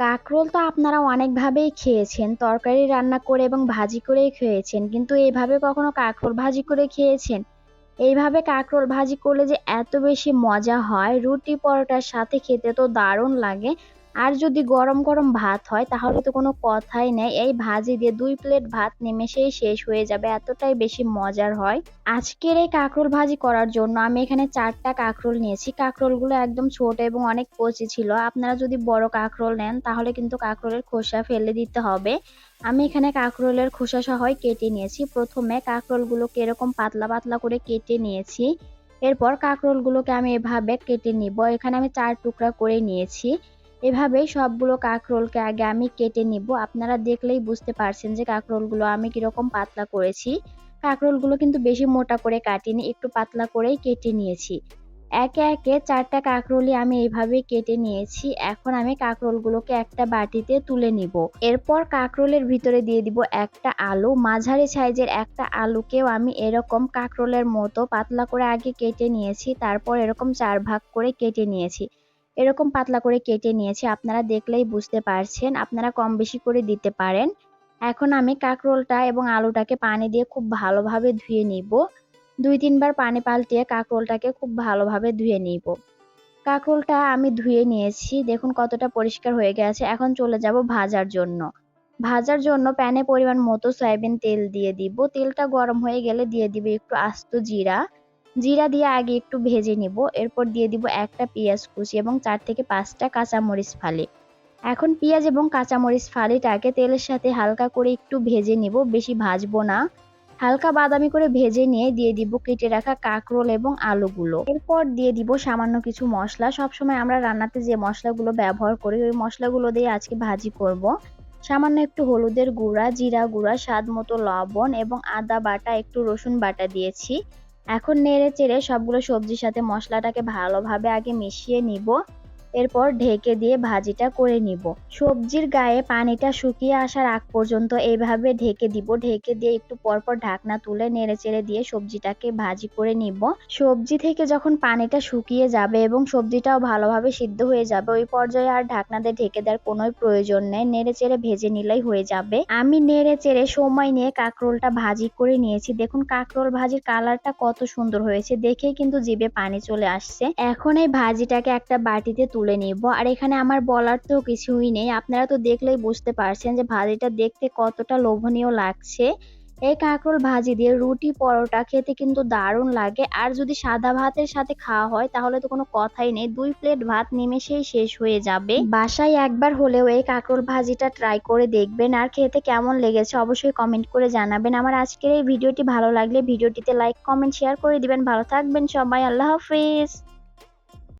কাঁকরোল তো আপনারা অনেকভাবেই খেয়েছেন, তরকারি রান্না করে এবং ভাজি করেই খেয়েছেন, কিন্তু এইভাবে কখনো কাঁকরোল ভাজি করে খেয়েছেন? এইভাবে কাঁকরোল ভাজি করলে যে এত বেশি মজা হয়, রুটি পরোটার সাথে খেতে তো দারুণ লাগে। আর যদি গরম গরম ভাত হয়, তাহলে তো কোনো কথাই নেই। এই ভাজি দিয়ে দুই প্লেট ভাত নিমেষেই শেষ হয়ে যাবে, এতটাই বেশি মজার হয়। আজকের এই কাঁকরোল ভাজি করার জন্য আমি এখানে চারটা কাঁকরোল নিয়েছি। কাঁকরোলগুলো একদম ছোট এবং অনেক কচি ছিল। আপনারা যদি বড় কাঁকরোল নেন, তাহলে কিন্তু কাঁকরোলের খোসা ফেলে দিতে হবে। আমি এখানে কাঁকরোলের খোসা সহই কেটে নিয়েছি। প্রথমে কাঁকরোলগুলোকে এরকম পাতলা পাতলা করে কেটে নিয়েছি। এরপর কাঁকরোলগুলোকে আমি এভাবে কেটে নিব। এখানে আমি চার টুকরা করে নিয়েছি। এভাবেই সবগুলো কাঁকরোলকে আগে আমি কেটে নিব। আপনারা দেখলেই বুঝতে পারছেন যে কাঁকরোলগুলো আমি কীরকম পাতলা করেছি। কাঁকরোলগুলো কিন্তু বেশি মোটা করে কাটিনি, একটু পাতলা করেই কেটে নিয়েছি। একে একে চারটা কাঁকরোলই আমি এইভাবে কেটে নিয়েছি। এখন আমি কাঁকরোলগুলোকে একটা বাটিতে তুলে নিব। এরপর কাঁকরোলের ভিতরে দিয়ে দিব একটা আলু। মাঝারি সাইজের একটা আলুকেও আমি এরকম কাঁকরোলের মতো পাতলা করে আগে কেটে নিয়েছি, তারপর এরকম চার ভাগ করে কেটে নিয়েছি। এরকম পাতলা করে কেটে নিয়েছি, আপনারা দেখলেই বুঝতে পারছেন, আপনারা কম বেশি করে দিতে পারেন। এখন আমি কাঁকরোলটা এবং আলুটাকে পানি দিয়ে খুব ভালোভাবে ধুয়ে নিব। দুই তিনবার পানি পাল্টিয়ে কাঁকরোলটাকে খুব ভালোভাবে ধুয়ে নিব। কাঁকরোলটা আমি ধুয়ে নিয়েছি, দেখুন কতটা পরিষ্কার হয়ে গেছে। এখন চলে যাব ভাজার জন্য। ভাজার জন্য প্যানে পরিমাণ মতো সয়াবিন তেল দিয়ে দিব। তেলটা গরম হয়ে গেলে দিয়ে দিব একটু আস্ত জিরা। জিরা দিয়ে আগে একটু ভেজে নিব, এরপর দিয়ে দিব একটা পেঁয়াজ কুচি এবং চার থেকে পাঁচটা কাঁচামরিচ ফালি। এখন পেঁয়াজ এবং কাঁচামরিচ ফালিটাকে তেলের সাথে হালকা করে একটু ভেজে নিব, বেশি ভাজবো না। হালকা বাদামি করে ভেজে নিয়ে দিয়ে দিব কেটে রাখা কাঁকরোল এবং আলুগুলো। এরপর দিয়ে দিব সামান্য কিছু মশলা। সবসময় আমরা রান্নাতে যে মশলাগুলো ব্যবহার করি, ওই মশলাগুলো দিয়ে আজকে ভাজি করব। সামান্য একটু হলুদের গুঁড়া, জিরা গুঁড়া, স্বাদ মতো লবণ এবং আদা বাটা, একটু রসুন বাটা দিয়েছি। এখন নেড়ে চেড়ে সবগুলো সবজির সাথে মশলাটাকে ভালোভাবে আগে মিশিয়ে নিব। এরপর ঢেকে দিয়ে ভাজিটা করে নিব। সবজির গায়ে পানিটা শুকিয়ে আসার আগ পর্যন্ত এইভাবে ঢেকে দিব। ঢেকে দিয়ে একটু পরপর ঢাকনা তুলে নেড়ে চেড়ে দিয়ে সবজিটাকে ভাজি করে নিব। সবজি থেকে যখন পানিটা শুকিয়ে যাবে এবং সবজিটাও ভালোভাবে সিদ্ধ হয়ে যাবে, ওই পর্যায়ে আর ঢাকনা দিয়ে ঢেকে দেওয়ার কোনো প্রয়োজন নেই। নেড়ে চেড়ে ভেজে নিলেই হয়ে যাবে। আমি নেড়ে চেড়ে সময় নিয়ে কাঁকরোলটা ভাজি করে নিয়েছি। দেখুন কাঁকরোল ভাজির কালারটা কত সুন্দর হয়েছে। দেখেই কিন্তু জিভে পানি চলে আসছে। এখন এই ভাজিটাকে একটা বাটিতে তুলে নিব। আর এখানে আমার বলার তো কিছুই নেই। আপনারা তো দেখলেই বুঝতে পারছেন যে ভাজিটা দেখতে কতটা লোভনীয় লাগছে। এই কাঁকরোল ভাজি দিয়ে রুটি পরোটা খেতে কিন্তু দারুণ লাগে। আর যদি সাদা ভাতের সাথে খাওয়া হয়, তাহলে তো কোনো কথাই নেই। দুই প্লেট ভাত নিমেষেই শেষ হয়ে যাবে। বাসায় একবার হলেও এই কাঁকরোল ভাজিটা ট্রাই করে দেখবেন। আর খেতে কেমন লেগেছে অবশ্যই কমেন্ট করে জানাবেন। আমার আজকের এই ভিডিওটি ভালো লাগলে ভিডিওটিতে লাইক, কমেন্ট, শেয়ার করে দিবেন। ভালো থাকবেন সবাই। আল্লাহ হাফিজ।